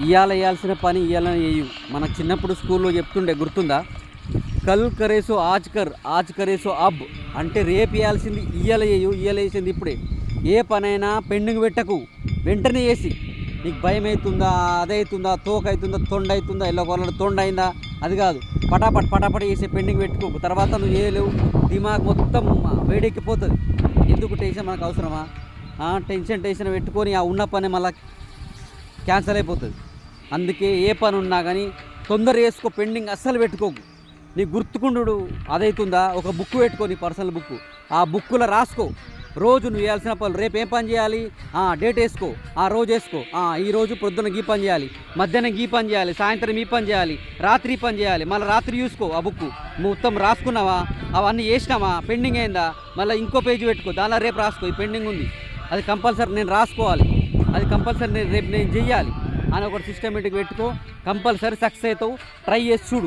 ఇవాళ వేయాల్సిన పని ఇవాళ వేయు మనకు చిన్నప్పుడు స్కూల్లో చెప్తుండే గుర్తుందా? కల్ కరేసో ఆజ్ కర్ ఆజ్ కరేసో అబ్. అంటే రేపు వేయాల్సింది ఇయ్యాల వేయు ఇయ్యాల వేసింది ఇప్పుడే. ఏ పనైనా పెండింగ్ పెట్టకు. వెంటనే వేసి నీకు భయం అవుతుందా అదవుతుందా తోక అవుతుందా తొండ అవుతుందా ఇలా కొల తొండ అయిందా అది కాదు. పటాపట్ పటాపట వేసి పెండింగ్ పెట్టుకో. తర్వాత నువ్వు వేయలేవు దిమాగ్ మొత్తం వేడెక్కిపోతుంది. ఎందుకు టెన్షన్ మనకు అవసరమా? ఆ, టెన్షన్ టెన్షన్ పెట్టుకొని ఆ ఉన్న పని మళ్ళీ క్యాన్సల్ అయిపోతుంది. అందుకే ఏ పని ఉన్నా కానీ తొందర వేసుకో పెండింగ్ అస్సలు పెట్టుకోకు. నీ గుర్తుకుండు అదైతుందా? ఒక బుక్ పెట్టుకో నీ పర్సనల్ బుక్ ఆ బుక్కులో రాసుకో. రోజు నువ్వు వేయాల్సిన పనులు రేపు ఏం పని చేయాలి? డేట్ వేసుకో. ఆ రోజు వేసుకో. ఈ రోజు పొద్దున్న గీ పని చేయాలి. మధ్యాహ్నం గీ పని చేయాలి. సాయంత్రం ఈ పని చేయాలి. రాత్రి పని చేయాలి. మళ్ళీ రాత్రి చూసుకో ఆ బుక్ మొత్తం రాసుకున్నావా? అవన్నీ వేసినావా? పెండింగ్ అయిందా మళ్ళీ ఇంకో పేజీ పెట్టుకో. దానిలో రేపు రాసుకో. ఈ పెండింగ్ ఉంది. అది కంపల్సరీ నేను రాసుకోవాలి. అది కంపల్సరీ రేపు నేను చెయ్యాలి. అని ఒకటి సిస్టమేటిక్ పెట్టుకో కంపల్సరీ సక్సెస్ అవుతావు. ట్రై చేసి చూడు.